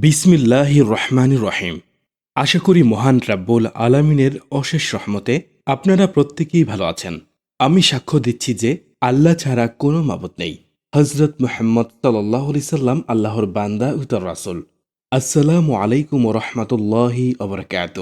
বিসমিল্লাহ রহমান রহিম। আশা করি মহান রাব্বুল আলামিনের অশেষ রহমতে আপনারা প্রত্যেকেই ভালো আছেন। আমি সাক্ষ্য দিচ্ছি যে আল্লাহ ছাড়া কোনো মাবত নেই। হজরত মোহাম্মদ সাল্লাহ সাল্লাম আল্লাহর বান্দা উত্তর রাসুল। আসসালামু আলাইকুম রহমতুল্লাহি অবরাকাত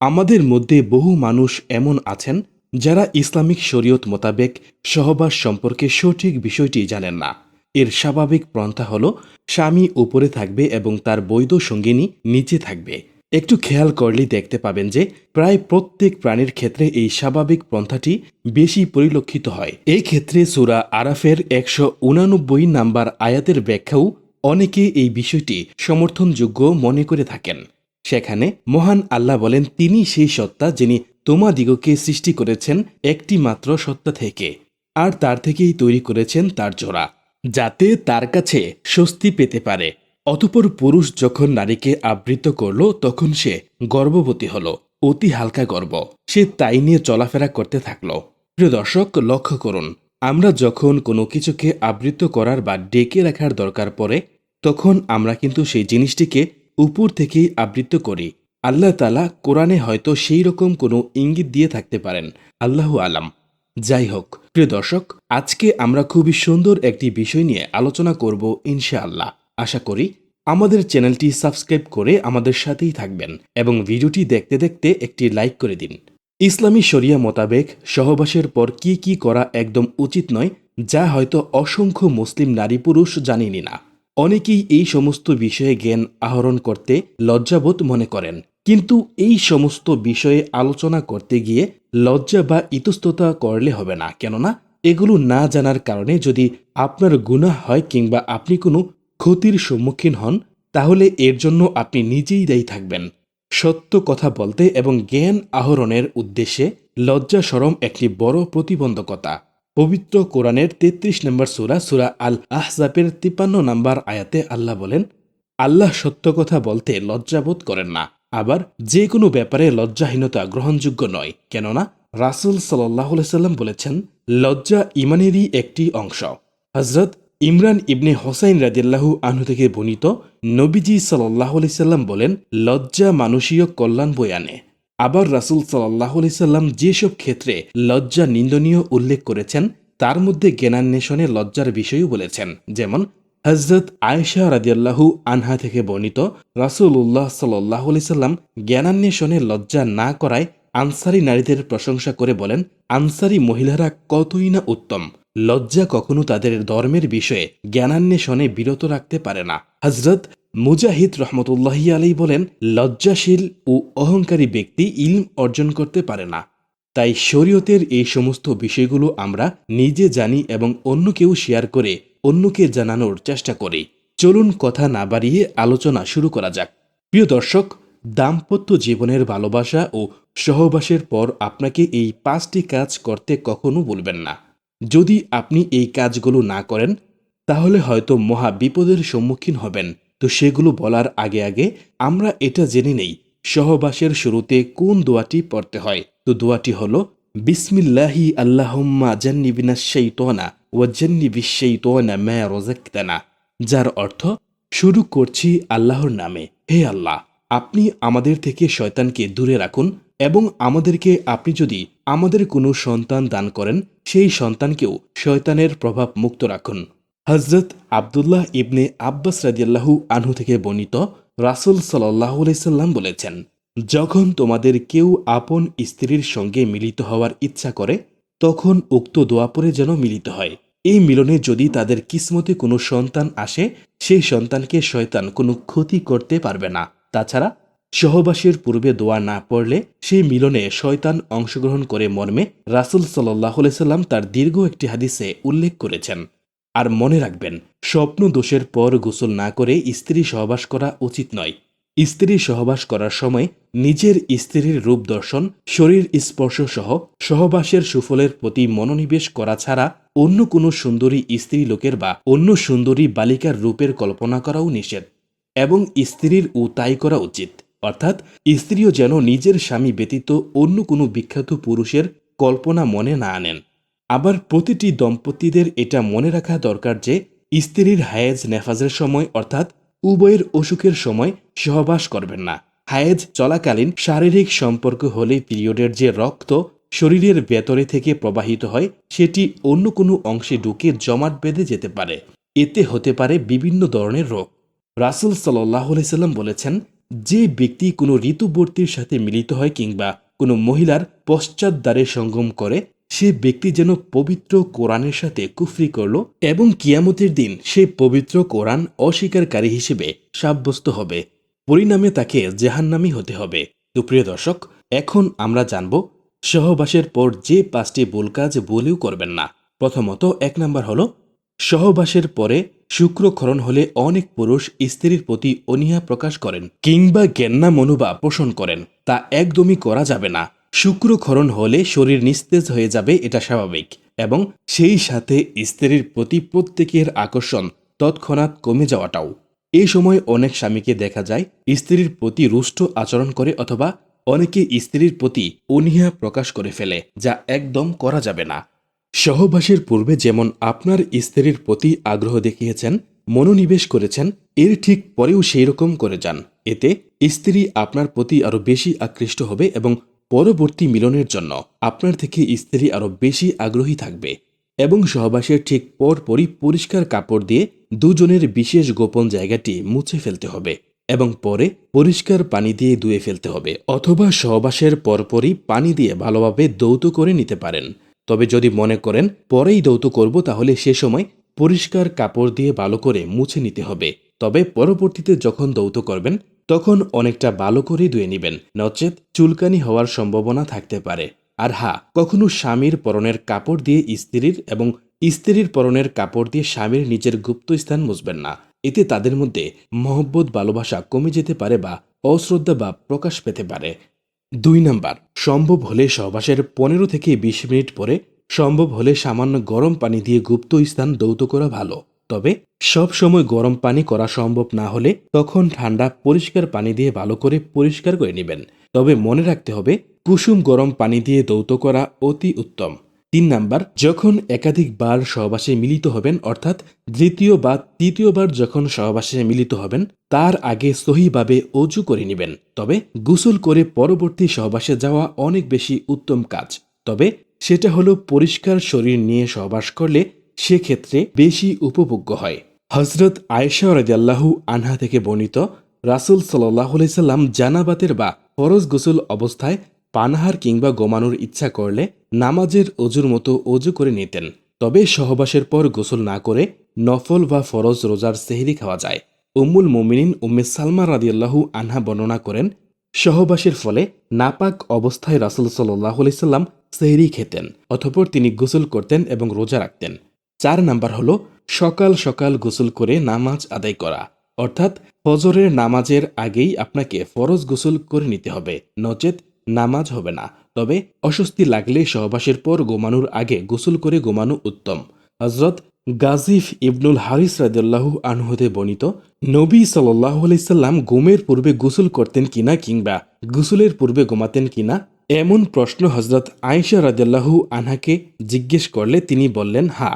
আমাদের মধ্যে বহু মানুষ এমন আছেন যারা ইসলামিক শরীয়ত মোতাবেক সহবাস সম্পর্কে সঠিক বিষয়টি জানেন না। এর স্বাভাবিক পন্থা হল, স্বামী উপরে থাকবে এবং তার বৈধ সঙ্গিনী নিচে থাকবে। একটু খেয়াল করলেই দেখতে পাবেন যে, প্রায় প্রত্যেক প্রাণীর ক্ষেত্রে এই স্বাভাবিক পন্থাটি বেশি পরিলক্ষিত হয়। এই ক্ষেত্রে সুরা আরাফের একশো উনানব্বই নাম্বার আয়াতের ব্যাখ্যাও অনেকে এই বিষয়টি সমর্থনযোগ্য মনে করে থাকেন। সেখানে মহান আল্লাহ বলেন, তিনি সেই সত্তা যিনি তোমাদিগকে সৃষ্টি করেছেন একটি মাত্র সত্তা থেকে, আর তার থেকেই তৈরি করেছেন তার জোড়া। যাতে তার কাছে স্বস্তি পেতে পারে। অতপর পুরুষ যখন নারীকে আবৃত করল, তখন সে গর্ভবতী হল, অতি হালকা গর্ব। সে তাই নিয়ে চলাফেরা করতে থাকল। প্রিয় দর্শক, লক্ষ্য করুন, আমরা যখন কোনো কিছুকে আবৃত করার বা ডেকে রাখার দরকার পড়ে, তখন আমরা কিন্তু সেই জিনিসটিকে উপর থেকেই আবৃত করি। আল্লাহ তালা কোরআনে হয়তো সেই রকম কোনো ইঙ্গিত দিয়ে থাকতে পারেন। আল্লাহ আলাম। যাই হোক, প্রিয় দর্শক, আজকে আমরা খুবই সুন্দর একটি বিষয় নিয়ে আলোচনা করব ইনশাআল্লাহ। আশা করি আমাদের চ্যানেলটি সাবস্ক্রাইব করে আমাদের সাথেই থাকবেন এবং ভিডিওটি দেখতে দেখতে একটি লাইক করে দিন। ইসলামী শরিয়া মোতাবেক সহবাসের পর কি কি করা একদম উচিত নয়, যা হয়তো অসংখ্য মুসলিম নারী পুরুষ জানিনি না। অনেকেই এই সমস্ত বিষয়ে জ্ঞান আহরণ করতে লজ্জাবোধ মনে করেন। কিন্তু এই সমস্ত বিষয়ে আলোচনা করতে গিয়ে লজ্জা বা ইতস্ততা করলে হবে না, কেননা এগুলো না জানার কারণে যদি আপনার গুনাহ হয় কিংবা আপনি কোনো ক্ষতির সম্মুখীন হন, তাহলে এর জন্য আপনি নিজেই দায়ী থাকবেন। সত্য কথা বলতে এবং জ্ঞান আহরণের উদ্দেশ্যে লজ্জা সরম একটি বড় প্রতিবন্ধকতা। পবিত্র কোরআনের তেত্রিশ নম্বর সুরা সুরা আল আহজাবের তিপ্পান্ন নম্বর আয়াতে আল্লাহ বলেন, আল্লাহ সত্য কথা বলতে লজ্জাবোধ করেন না। আবার যে কোনো ব্যাপারে লজ্জাহীনতা গ্রহণযোগ্য নয়। কেননা রাসুল সাল্লাহ সাল্লাম বলেছেন, লজ্জা ইমানেরই একটি অংশ। হজরত ইমরান ইবনে হোসাইন রাজিল্লাহু আনহু থেকে বর্ণিত নবীজি সাল্লাহ সাল্লাম বলেন, লজ্জা মানুষীয় কল্যাণ বই আনে। আবার রাসুল সাল্লাহ সাল্লাম যেসব ক্ষেত্রে লজ্জা নিন্দনীয় উল্লেখ করেছেন, তার মধ্যে জ্ঞানান্বেষণে লজ্জার বিষয়ও বলেছেন, যেমন হজরত আয়েশা রাদিয়াল্লাহু আনহা থেকে বর্ণিত রাসুল্লাহ সাল্লাহ সাল্লাম জ্ঞানান্বেষণে লজ্জা না করায় আনসারি নারীদের প্রশংসা করে বলেন, আনসারি মহিলারা কতই না উত্তম। লজ্জা কখনো তাদের ধর্মের বিষয়ে জ্ঞানান্বেষণে বিরত রাখতে পারে না। হজরত মুজাহিদ রহমতুল্লাহি আলী বলেন, লজ্জাশীল ও অহংকারী ব্যক্তি ইলম অর্জন করতে পারে না। তাই শরীয়তের এই সমস্ত বিষয়গুলো আমরা নিজে জানি এবং অন্যকেও শেয়ার করে অন্যকে জানানোর চেষ্টা করি। চলুন কথা না বাড়িয়ে আলোচনা শুরু করা যাক। প্রিয় দর্শক, দাম্পত্য জীবনের ভালোবাসা ও সহবাসের পর আপনাকে এই পাঁচটি কাজ করতে কখনো বলবেন না। যদি আপনি এই কাজগুলো না করেন, তাহলে হয়তো মহা বিপদের সম্মুখীন হবেন। তো সেগুলো বলার আগে আগে আমরা এটা জেনে নেই, সহবাসের শুরুতে কোন দোয়াটি পড়তে হয়। তো দোয়াটি হলো বিসমিল্লাহি আল্লাহম্মা জান্নিবিনা সেইতনা ও জান্নিবি সেইতনা ম্যা রোজাক্তানা যার অর্থ, শুরু করছি আল্লাহর নামে। হে আল্লাহ, আপনি আমাদের থেকে শয়তানকে দূরে রাখুন এবং আমাদেরকে আপনি যদি আমাদের কোনো সন্তান দান করেন, সেই সন্তানকেও শয়তানের প্রভাব মুক্ত রাখুন। হজরত আবদুল্লাহ ইবনে আব্বাস রাজিয়াল্লাহু আনহু থেকে বর্ণিত রাসুল সাল্লাহ সাল্লাম বলেছেন যখন তোমাদের কেউ আপন স্ত্রীর সঙ্গে মিলিত হওয়ার ইচ্ছা করে, তখন উক্ত দোয়া পরে যেন মিলিত হয়। এই মিলনে যদি তাদের কিসমতে কোনো সন্তান আসে সেই সন্তানকে শয়তান কোনো ক্ষতি করতে পারবে না। তাছাড়া, সহবাসের পূর্বে দোয়া না পড়লে সেই মিলনে শয়তান অংশগ্রহণ করে মর্মে রাসুল সাল্লাহ সাল্লাম তার দীর্ঘ একটি হাদিসে উল্লেখ করেছেন। আর মনে রাখবেন স্বপ্ন দোষের পর গোসল না করে স্ত্রী সহবাস করা উচিত নয়। স্ত্রী সহবাস করার সময় নিজের স্ত্রীর রূপ দর্শন, শরীর স্পর্শ সহ সহবাসের সুফলের প্রতি মনোনিবেশ করা ছাড়া অন্য কোনো সুন্দরী স্ত্রী লোকের বা অন্য সুন্দরী বালিকার রূপের কল্পনা করাও নিষেধ এবং স্ত্রীর ও তাই করা উচিত। অর্থাৎ স্ত্রীও যেন নিজের স্বামী ব্যতীত অন্য কোনো বিখ্যাত পুরুষের কল্পনা মনে না আনেন। আবার প্রতিটি দম্পতিদের এটা মনে রাখা দরকার যে, স্ত্রীর হায়েজ নেফাজের সময় অর্থাৎ উভয়ের অসুখের সময় সহবাস করবেন না। হায়েজ চলাকালীন শারীরিক সম্পর্ক হলে পিরিয়ডের যে রক্ত শরীরের ভেতরে থেকে প্রবাহিত হয়, সেটি অন্য কোনো অংশে ঢুকে জমাট বেঁধে যেতে পারে। এতে হতে পারে বিভিন্ন ধরনের রোগ। রাসুল সাল্লাহ সাল্লাম বলেছেন, যে ব্যক্তি কোনো ঋতুবর্তীর সাথে মিলিত হয় কিংবা কোনো মহিলার পশ্চাৎ দ্বারে সঙ্গম করে সে ব্যক্তি যেন পবিত্র কোরআনের সাথে কুফরি করল এবং কিয়ামতের দিন সে পবিত্র কোরআন অস্বীকারী হিসেবে সাব্যস্ত হবে। পরিণামে তাকে জেহান্নামি হতে হবে। সুপ্রিয় দর্শক, এখন আমরা জানব, সহবাসের পর যে পাঁচটি ভুল কাজ বলেও করবেন না। প্রথমত, এক নাম্বার হল, সহবাসের পরে শুক্রক্ষরণ হলে অনেক পুরুষ স্ত্রীর প্রতি অনীহা প্রকাশ করেন কিংবা জ্ঞান্না মনোভাব পোষণ করেন। তা একদমই করা যাবে না। শুক্রক্ষরণ হলে শরীর নিস্তেজ হয়ে যাবে, এটা স্বাভাবিক। এবং সেই সাথে স্ত্রীর প্রতি প্রত্যেকের আকর্ষণ তৎক্ষণাৎ কমে যাওয়াটাও। এই সময় অনেক স্বামীকে দেখা যায়, স্ত্রীর প্রতি রুষ্ট আচরণ করে অথবা অনেকে স্ত্রীর প্রতি অনীহা প্রকাশ করে ফেলে, যা একদম করা যাবে না। সহবাসের পূর্বে যেমন আপনার স্ত্রীর প্রতি আগ্রহ দেখিয়েছেন, মনোনিবেশ করেছেন, এর ঠিক পরেও সেই রকম করে যান। এতে স্ত্রী আপনার প্রতি আরও বেশি আকৃষ্ট হবে এবং পরবর্তী মিলনের জন্য আপনার থেকে স্ত্রী আরও বেশি আগ্রহী থাকবে এবং সহবাসের ঠিক পরপরই পরিষ্কার কাপড় দিয়ে দুজনের বিশেষ গোপন জায়গাটি মুছে ফেলতে হবে এবং পরে পরিষ্কার পানি দিয়ে ধুয়ে ফেলতে হবে অথবা সহবাসের পরপরই পানি দিয়ে ভালোভাবে দৌত করে নিতে পারেন। তবে যদি মনে করেন, পরেই দৌত করব তাহলে সে সময় পরিষ্কার কাপড় দিয়ে ভালো করে মুছে নিতে হবে। তবে পরবর্তীতে যখন দৌত করবেন, তখন অনেকটা ভালো করে ধুয়ে নেবেন। নচেত চুলকানি হওয়ার সম্ভাবনা থাকতে পারে। আর হা কখনো স্বামীর পরনের কাপড় দিয়ে স্ত্রীর এবং স্ত্রীর পরনের কাপড় দিয়ে স্বামীর নিজের গুপ্ত স্থান মুছবেন না। এতে তাদের মধ্যে মহব্বত, ভালোবাসা কমে যেতে পারে বা অশ্রদ্ধা বা প্রকাশ পেতে পারে। দুই নাম্বার, সম্ভব হলে সহবাসের পনেরো থেকে বিশ মিনিট পরে সম্ভব হলে সামান্য গরম পানি দিয়ে গুপ্ত স্থান দৌত করা ভালো। তবে সব সময় গরম পানি করা সম্ভব না হলে তখন ঠান্ডা পরিষ্কার পানি দিয়ে ভালো করে পরিষ্কার করে নেবেন। তবে মনে রাখতে হবে, কুসুম গরম পানি দিয়ে দৌত করা অতি উত্তম। তিন নাম্বার, যখন একাধিকবার সহবাসে মিলিত হবেন, অর্থাৎ দ্বিতীয় বা তৃতীয়বার যখন সহবাসে মিলিত হবেন, তার আগে সহিভাবে অজু করে নেবেন। তবে গোসল করে পরবর্তী সহবাসে যাওয়া অনেক বেশি উত্তম কাজ। তবে সেটা হলো পরিষ্কার শরীর নিয়ে সহবাস করলে সেক্ষেত্রে বেশি উপভোগ্য হয়। হজরত আয়েশা রাজাল্লাহু আনহা থেকে বর্ণিত রাসুল সাল্লাম জানাবাতের বা ফরজ গোসল অবস্থায় পানাহার কিংবা গোমানোর ইচ্ছা করলে নামাজের অজুর মতো অজু করে নিতেন। তবে সহবাসের পর গোসল না করে নফল বা ফরজ রোজার সেহরি খাওয়া যায়। উম্মুল মোমিনিন উম্মে সালমা রাদিয়াল্লাহু আনহা বর্ণনা করেন, সহবাসের ফলে নাপাক অবস্থায় রাসুল সাল্লাহ সাল্লাম সেহরি খেতেন, অতঃপর তিনি গোসল করতেন এবং রোজা রাখতেন। চার নাম্বার হলো সকাল সকাল গোসল করে নামাজ আদায় করা। অর্থাৎ ফজরের নামাজের আগেই আপনাকে ফরজ গোসল করে নিতে হবে। নচেত নামাজ হবে না। তবে অস্বস্তি লাগলে সহবাসের পর গোমানুর আগে গোসল করে গোমানু উত্তম। হজরত গাজিফ ইবনুল হারিস রাদিয়াল্লাহু আনহুতে বর্ণিত, নবী সাল্লাহ আলাইসাল্লাম ঘুমের পূর্বে গোসল করতেন কিনা কিংবা গোসলের পূর্বে ঘুমাতেন কিনা, এমন প্রশ্ন হজরত আয়েশা রাদিয়াল্লাহু আনহাকে জিজ্ঞেস করলে তিনি বললেন হা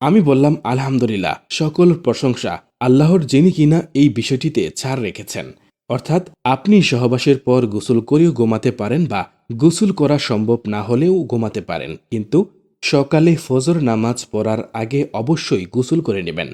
আমি বললাম, আলহামদুলিল্লাহ, সকল প্রশংসা আল্লাহর যিনি কিনা এই বিষয়টিতে ছাড় রেখেছেন। অর্থাৎ আপনি সহবাসের পর গোসল করেও ঘুমাতে পারেন বা গোসল করা সম্ভব না হলেও ঘুমাতে পারেন। কিন্তু সকালে ফজর নামাজ পড়ার আগে অবশ্যই গোসল করে নেবেন।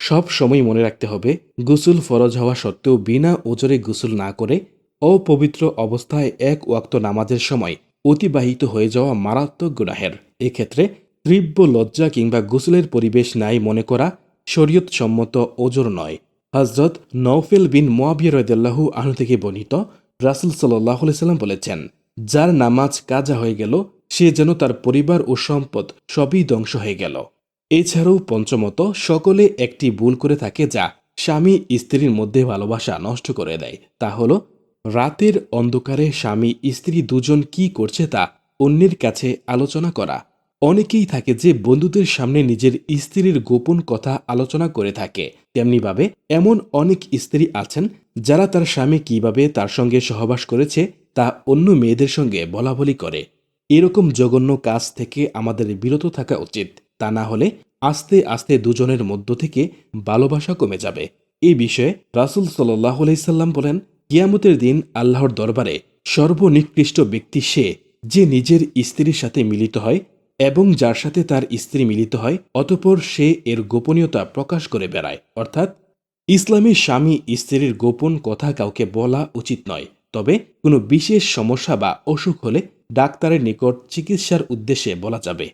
সব সময় মনে রাখতে হবে, গোসল ফরজ হওয়া সত্ত্বেও বিনা ওজরে গোসল না করে অপবিত্র অবস্থায় এক ওয়াক্ত নামাজের সময় অতিবাহিত হয়ে যাওয়া মারাত্মক গুনাহের। এক্ষেত্রে তীব্র লজ্জা কিংবা গোসলের পরিবেশ নাই মনে করা শরীয়ত সম্মত ওজর নয়। হজরত নৌফেল বিন মোয়াবিয়া রদাল্লাহু আহু থেকে বর্ণিত রাসুল সাল্লাহ সাল্লাম বলেছেন, যার নামাজ কাজা হয়ে গেল, সে যেন তার পরিবার ও সম্পদ সবই ধ্বংস হয়ে গেল। এছাড়াও পঞ্চমত, সকলে একটি ভুল করে থাকে যা স্বামী স্ত্রীর মধ্যে ভালোবাসা নষ্ট করে দেয়। তা হল, রাতের অন্ধকারে স্বামী স্ত্রী দুজন কি করছে তা অন্যের কাছে আলোচনা করা অনেকেই থাকে যে বন্ধুদের সামনে নিজের স্ত্রীর গোপন কথা আলোচনা করে থাকে। তেমনিভাবে এমন অনেক স্ত্রী আছেন যারা তার স্বামী কীভাবে তার সঙ্গে সহবাস করেছে তা অন্য মেয়েদের সঙ্গে বলাবলি করে। এরকম জঘন্য কাজ থেকে আমাদের বিরত থাকা উচিত। তা না হলে আস্তে আস্তে দুজনের মধ্য থেকে ভালোবাসা কমে যাবে। এই বিষয়ে রাসুল সাল্লাহ আলাইসাল্লাম বলেন, কিয়ামতের দিন আল্লাহর দরবারে সর্বনিকৃষ্ট ব্যক্তি সে যে নিজের স্ত্রীর সাথে মিলিত হয় এবং যার সাথে তার স্ত্রী মিলিত হয়, অতপর সে এর গোপনীয়তা প্রকাশ করে বেড়ায়। অর্থাৎ, ইসলামী স্বামী স্ত্রীর গোপন কথা কাউকে বলা উচিত নয়, তবে কোনো বিশেষ সমস্যা বা অসুখ হলে ডাক্তারের নিকট চিকিৎসার উদ্দেশ্যে বলা যাবে।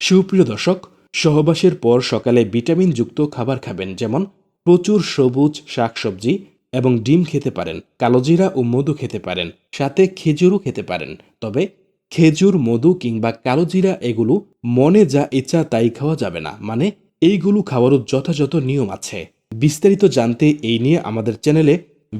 সুপ্রিয় দর্শক, সহবাসের পর সকালে ভিটামিনযুক্ত খাবার খাবেন, যেমন প্রচুর সবুজ শাকসবজি এবং ডিম খেতে পারেন, কালোজিরা ও মধু খেতে পারেন, সাথে খেজুরও খেতে পারেন। তবে খেজুর, মধু কিংবা কালোজিরা এগুলো মনে যা ইচ্ছা তাই খাওয়া যাবে না। মানে এইগুলো খাওয়ারও যথাযথ নিয়ম আছে। বিস্তারিত জানতে এই নিয়ে আমাদের চ্যানেলে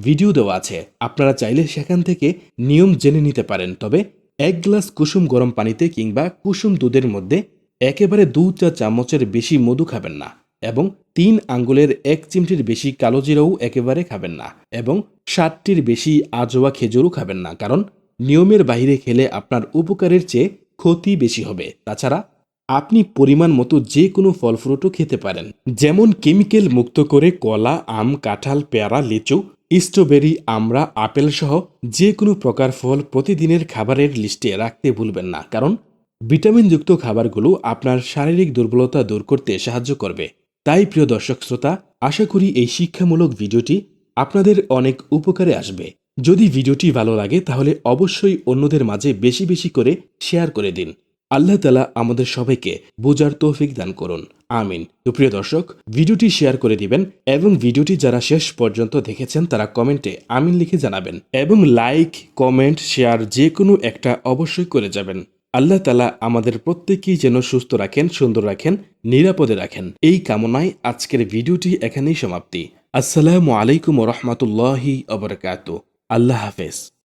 ভিডিও দেওয়া আছে। আপনারা চাইলে সেখান থেকে নিয়ম জেনে নিতে পারেন। তবে এক গ্লাস কুসুম গরম পানিতে কিংবা কুসুম দুধের মধ্যে একেবারে দু চা চামচের বেশি মধু খাবেন না এবং তিন আঙ্গুলের এক চিমটির বেশি কালোজিরাও একেবারে খাবেন না এবং ষাটটির বেশি আজোয়া খেজুরও খাবেন না। কারণ নিয়মের বাইরে খেলে আপনার উপকারের চেয়ে ক্ষতি বেশি হবে। তাছাড়া আপনি পরিমাণ মতো যে কোনো ফল ফ্রুটও খেতে পারেন। যেমন কেমিক্যাল মুক্ত করে কলা, আম, কাঁঠাল, পেয়ারা, লিচু, স্ট্রবেরি আমড়া আপেল সহ যে কোনো প্রকার ফল প্রতিদিনের খাবারের লিস্টে রাখতে ভুলবেন না। কারণ ভিটামিনযুক্ত খাবারগুলো আপনার শারীরিক দুর্বলতা দূর করতে সাহায্য করবে। তাই প্রিয় দর্শক শ্রোতা, আশা করি এই শিক্ষামূলক ভিডিওটি আপনাদের অনেক উপকারে আসবে। যদি ভিডিওটি ভালো লাগে, তাহলে অবশ্যই অন্যদের মাঝে বেশি বেশি করে শেয়ার করে দিন। আল্লাহ তালা আমাদের সবাইকে বোঝার তৌফিক দান করুন। আমিন। তো প্রিয় দর্শক, ভিডিওটি শেয়ার করে দিবেন এবং ভিডিওটি যারা শেষ পর্যন্ত দেখেছেন, তারা কমেন্টে আমিন লিখে জানাবেন এবং লাইক, কমেন্ট, শেয়ার যে কোনো একটা অবশ্যই করে যাবেন। আল্লাহ তালা আমাদের প্রত্যেকেই যেন সুস্থ রাখেন, সুন্দর রাখেন, নিরাপদে রাখেন। এই কামনায় আজকের ভিডিওটি এখানেই সমাপ্তি। আসসালামু আলাইকুম রহমতুল্লাহি অবরকাত আল্লাহ হাফেজ।